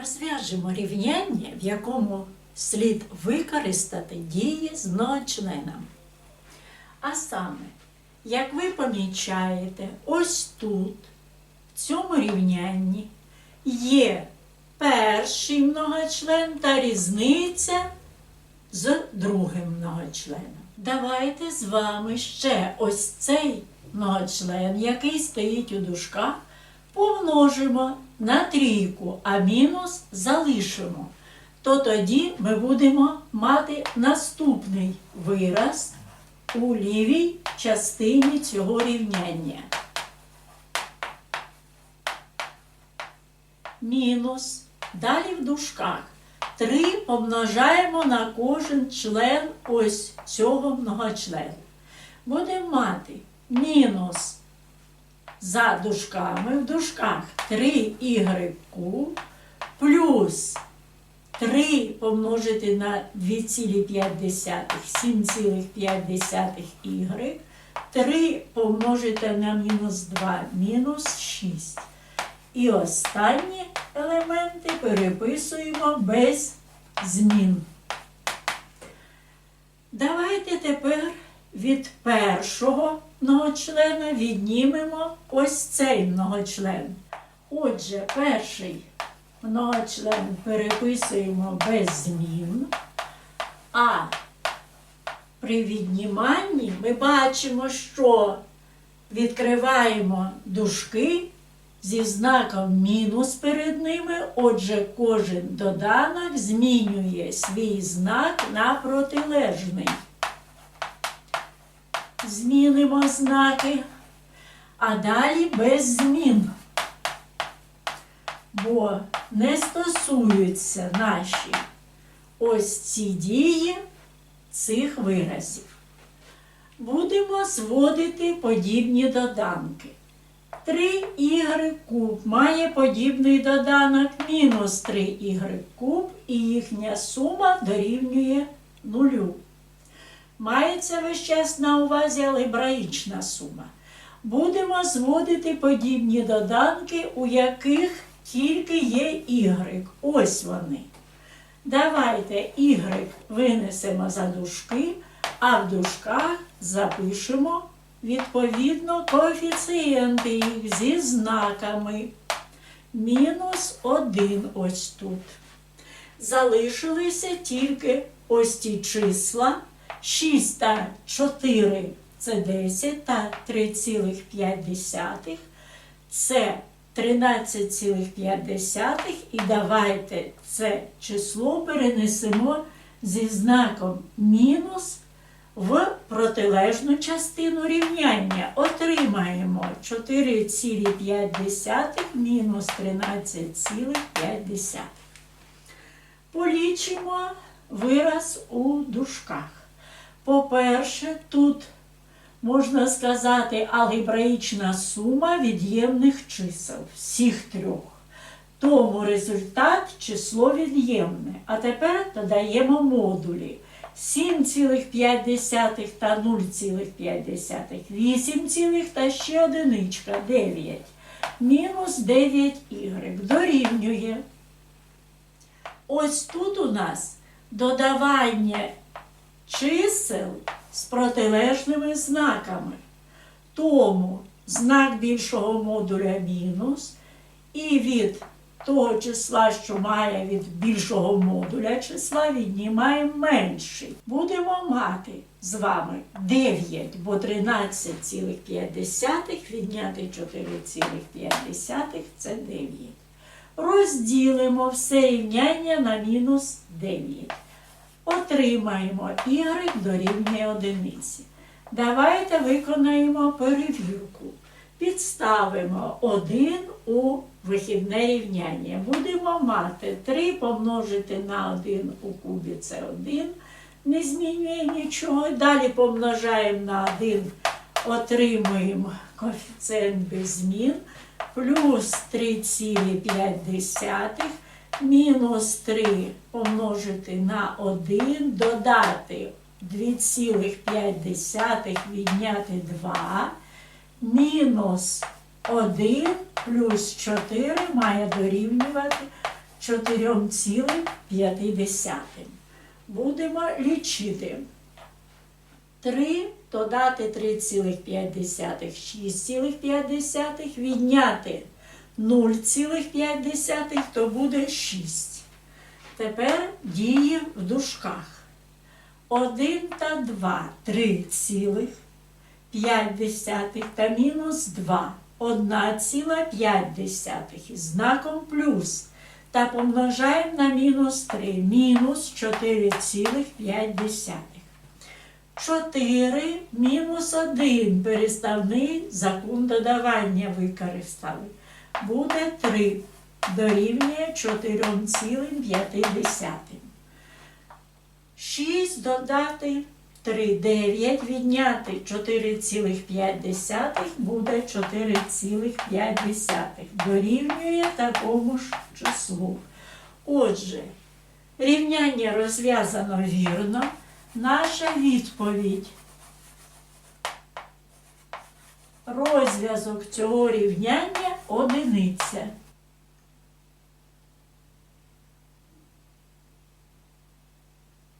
Розв'яжемо рівняння, в якому слід використати дії з многочленом. А саме, як ви помічаєте, ось тут, в цьому рівнянні, є перший многочлен та різниця з другим многочленом. Давайте з вами ще ось цей многочлен, який стоїть у дужках, помножимо на трійку, а мінус залишимо. То тоді ми будемо мати наступний вираз у лівій частині цього рівняння. Мінус. Далі в дужках. 3 помножаємо на кожен член ось цього многочлену. Будемо мати мінус за дужками в дужках 3y куб плюс 3 помножити на 2,5, 7,5 y, 3 помножити на мінус 2, мінус 6. І останні елементи переписуємо без змін. Давайте тепер від першого многочлена віднімемо ось цей многочлен. Отже, перший многочлен переписуємо без змін, а при відніманні ми бачимо, що відкриваємо дужки зі знаком мінус перед ними, отже, кожен доданок змінює свій знак на протилежний. Змінимо знаки, а далі без змін. Бо не стосуються наші ось ці дії цих виразів. Будемо зводити подібні доданки. 3y куб має подібний доданок мінус 3y куб, і їхня сума дорівнює нулю. Мається весь час на увазі алгебраїчна сума. Будемо зводити подібні доданки, у яких тільки є y. Ось вони. Давайте y винесемо за дужки, а в дужках запишемо відповідно коефіцієнти їх зі знаками. Мінус 1 ось тут. Залишилися тільки ось ті числа. 6 та 4 це 10 та 3,5. Це 13,5. І давайте це число перенесемо зі знаком мінус в протилежну частину рівняння. Отримаємо 4,5 мінус 13,5. Полічимо вираз у дужках. По-перше, тут можна сказати алгебраїчна сума від'ємних чисел, всіх трьох. Тому результат число від'ємне. А тепер додаємо модулі. 7,5 та 0,5, 8, та ще одиничка 9. Мінус 9y дорівнює. Ось тут у нас додавання чисел з протилежними знаками. Тому знак більшого модуля мінус, і від того числа, що має від більшого модуля числа, віднімаємо менший. Будемо мати з вами 9, бо 13,5 відняти 4,5 це 9. Розділимо все рівняння на мінус 9. Отримаємо y дорівнює одиниці. Давайте виконаємо перевірку. Підставимо 1 у вихідне рівняння. Будемо мати 3 помножити на 1 у кубі це 1. Не змінює нічого. Далі помножаємо на 1, отримуємо коефіцієнт без змін. Плюс 3,5 мінус 3 помножити на 1, додати 2,5 відняти 2, мінус 1 плюс 4 має дорівнювати 4,5. Будемо лічити. 3 додати 3,5, 6,5, відняти 0,5, то буде 6. Тепер дії в дужках. 1 та 2 3,5 та мінус 2 1,5 із знаком плюс та помножаємо на мінус 3 мінус 4,5. 4 мінус 1 переставний закон додавання використали. Буде 3 дорівнює 4,5. 6 додати 3, 9 відняти 4,5 буде 4,5. Дорівнює такому ж числу. Отже, рівняння розв'язано вірно. Наша відповідь. Розв'язок цього рівняння одиниця.